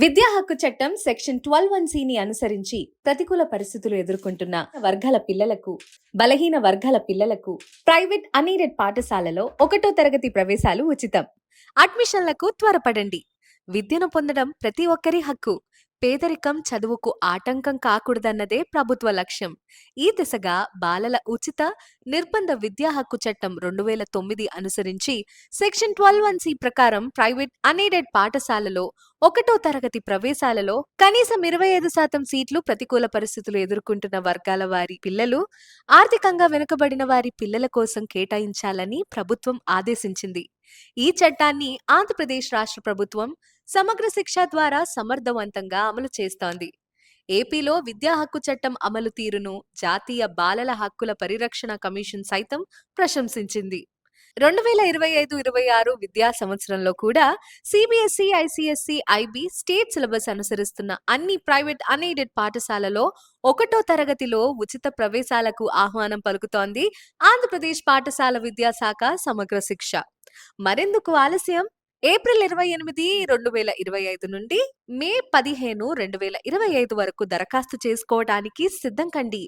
విద్యా హక్కు చట్టం సెక్షన్ ట్వెల్వ్ వన్ సిని అనుసరించి ప్రతికూల పరిస్థితులు ఎదుర్కొంటున్న వర్గాల పిల్లలకు బలహీన వర్గాల పిల్లలకు ప్రైవేట్ అనీడెడ్ పాఠశాలలో ఒకటో తరగతి ప్రవేశాలు ఉచితం. అడ్మిషన్లకు త్వరపడండి. విద్యను పొందడం ప్రతి ఒక్కరి హక్కు. పేదరికం చదువుకు ఆటంకం కాకూడదన్నదే ప్రభుత్వ లక్ష్యం. ఈ దిశగా బాలల ఉచిత నిర్బంధ విద్యా హక్కు చట్టం రెండు వేల తొమ్మిది అనుసరించి సెక్షన్ ట్వెల్వ్ వన్ సి ప్రకారం ప్రైవేట్ అనేడెడ్ పాఠశాలలో ఒకటో తరగతి ప్రవేశాలలో కనీసం ఇరవై ఐదు శాతం సీట్లు ప్రతికూల పరిస్థితులు ఎదుర్కొంటున్న వర్గాల వారి పిల్లలు ఆర్థికంగా వెనుకబడిన వారి పిల్లల కోసం కేటాయించాలని ప్రభుత్వం ఆదేశించింది. ఈ చట్టాన్ని ఆంధ్రప్రదేశ్ రాష్ట్ర ప్రభుత్వం సమగ్ర శిక్ష ద్వారా సమర్థవంతంగా అమలు చేస్తోంది. ఏపీలో విద్యా హక్కు చట్టం అమలు తీరును జాతీయ బాలల హక్కుల పరిరక్షణ కమిషన్ సైతం ప్రశంసించింది. రెండు వేల ఇరవై ఐదు ఇరవై ఆరు విద్యా సంవత్సరంలో కూడా CBSE ICSE IB state syllabus అనుసరిస్తున్న అన్ని ప్రైవేట్ అన్ఎయిడెడ్ పాఠశాలలో ఒకటో తరగతిలో ఉచిత ప్రవేశాలకు ఆహ్వానం పలుకుతోంది ఆంధ్రప్రదేశ్ పాఠశాల విద్యాశాఖ సమగ్ర శిక్ష. మరెందుకు ఆలస్యం? ఏప్రిల్ ఇరవై ఎనిమిది రెండు వేల ఇరవై ఐదు నుండి మే పదిహేను రెండు వేల ఇరవై ఐదు వరకు దరఖాస్తు చేసుకోవడానికి సిద్ధం కండి.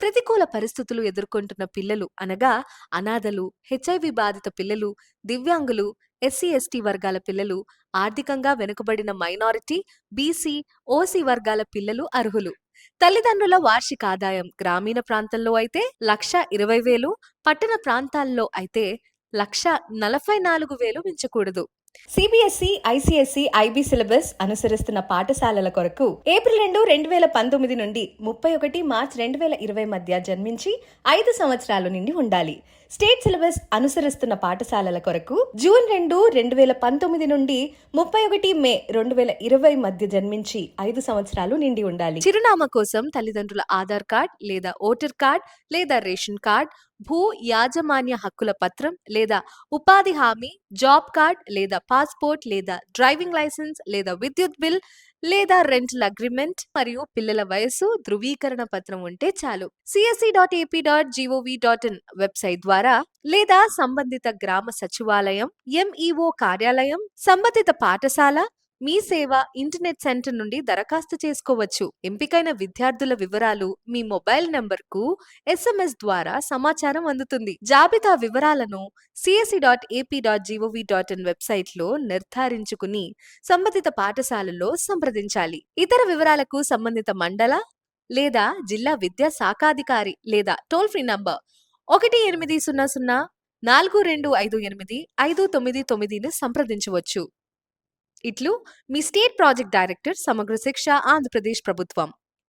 ప్రతికూల పరిస్థితులు ఎదుర్కొంటున్న పిల్లలు అనగా అనాథలు హెచ్ఐవి బాధిత పిల్లలు దివ్యాంగులు ఎస్సీ ఎస్టీ వర్గాల పిల్లలు ఆర్థికంగా వెనుకబడిన మైనారిటీ బీసీ ఓసీ వర్గాల పిల్లలు అర్హులు. తల్లిదండ్రుల వార్షిక ఆదాయం గ్రామీణ ప్రాంతంలో అయితే లక్ష ఇరవై వేలు పట్టణ ప్రాంతాల్లో అయితే లక్ష నలభై నాలుగు వేలు మించకూడదు. సిబిఎస్ఈ ఐసిఎస్ఈ ఐబి సిలబస్ అనుసరిస్తున్న పాఠశాలల కొరకు ఏప్రిల్ రెండు రెండు వేల పంతొమ్మిది నుండి ముప్పై ఒకటి మార్చ్ రెండు వేల ఇరవై మధ్య జన్మించి ఐదు సంవత్సరాలు నిండి ఉండాలి. స్టేట్ సిలబస్ అనుసరిస్తున్న పాఠశాలల కొరకు జూన్ రెండు రెండు వేల పంతొమ్మిది నుండి ముప్పై ఒకటి మే రెండు వేల ఇరవై మధ్య జన్మించి ఐదు సంవత్సరాలు నిండి ఉండాలి. చిరునామా కోసం తల్లిదండ్రుల ఆధార్ కార్డ్ లేదా ఓటర్ కార్డ్ లేదా రేషన్ కార్డ్ భూ యాజమాన్య హక్కుల పత్రం లేదా ఉపాధి హామీ జాబ్ కార్డ్ లేదా పాస్పోర్ట్ లేదా డ్రైవింగ్ లైసెన్స్ లేదా విద్యుత్ బిల్ లేదా రెంటల్ అగ్రిమెంట్ మరియు పిల్లల వయసు ధృవీకరణ పత్రం ఉంటే చాలు. CSC dot AP dot GOV dot in website ద్వారా లేదా సంబంధిత గ్రామ సచివాలయం ఎంఈఓ కార్యాలయం సంబంధిత పాఠశాల మీ సేవ ఇంటర్నెట్ సెంటర్ నుండి దరఖాస్తు చేసుకోవచ్చు. ఎంపికైన విద్యార్థుల వివరాలు మీ మొబైల్ నంబర్కు ఎస్ఎంఎస్ ద్వారా సమాచారం అందుతుంది. జాబితా వివరాలను CSC dot AP dot GOV dot in వెబ్సైట్లో నిర్ధారించుకుని సంబంధిత పాఠశాలలో సంప్రదించాలి. ఇతర వివరాలకు సంబంధిత మండల లేదా జిల్లా విద్యా శాఖాధికారి లేదా టోల్ ఫ్రీ నంబర్ ఒకటి ఎనిమిది సున్నా సున్నా నాలుగు రెండు ఐదు ఎనిమిది ఐదు తొమ్మిది తొమ్మిదిని సంప్రదించవచ్చు. ఇట్లు మీ స్టేట్ ప్రాజెక్ట్ డైరెక్టర్ సమగ్ర శిక్ష ఆంధ్రప్రదేశ్ ప్రభుత్వం.